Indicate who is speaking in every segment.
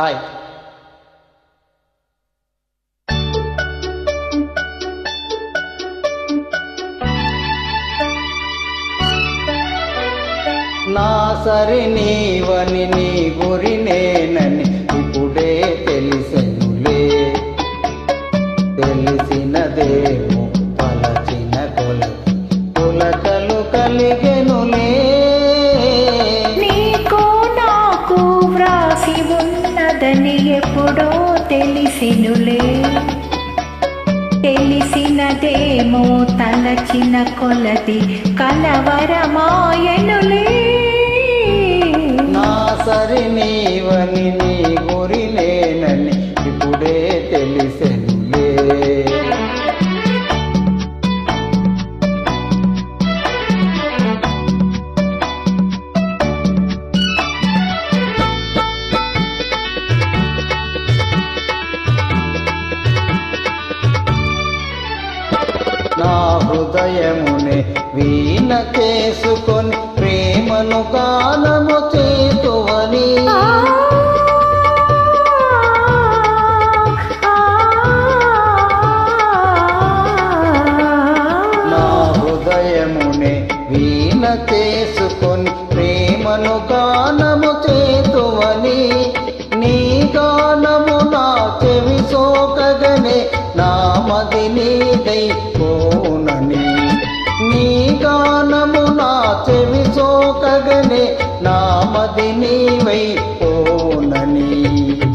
Speaker 1: Hi. నా సరి నీవని నీ గురి నేనని ఇప్పుడే తెలిసెనులే. తెలిసినదేమో పలచిన
Speaker 2: కొలకి కొలకలు కలిగే కథని ఎప్పుడో తెలిసినులే. తెలిసినదేమో తలచిన కొలది కలవరమాయనులే.
Speaker 1: నా సరి నీవని హృదయమునే వీణ చేసుకొని ప్రేమను గానము చేతువని. నా హృదయమునే వీణ చేసుకొని ప్రేమను గానము చేతువని. నీ గానము నా చెవి సోకగనే నా మది నీదై మది నీవై పోనని.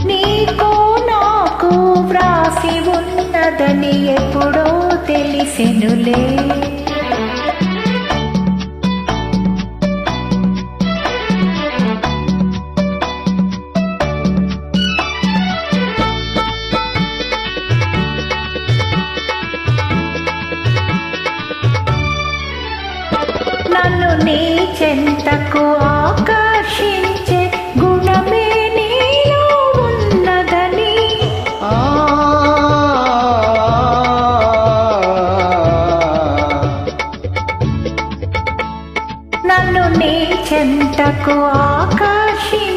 Speaker 2: నీకు నాకు వ్రాసి ఉన్నదని ఎప్పుడో తెలిసెనులే. నన్ను నీ చెంతకు నీ చెంతకు ఆకర్షించే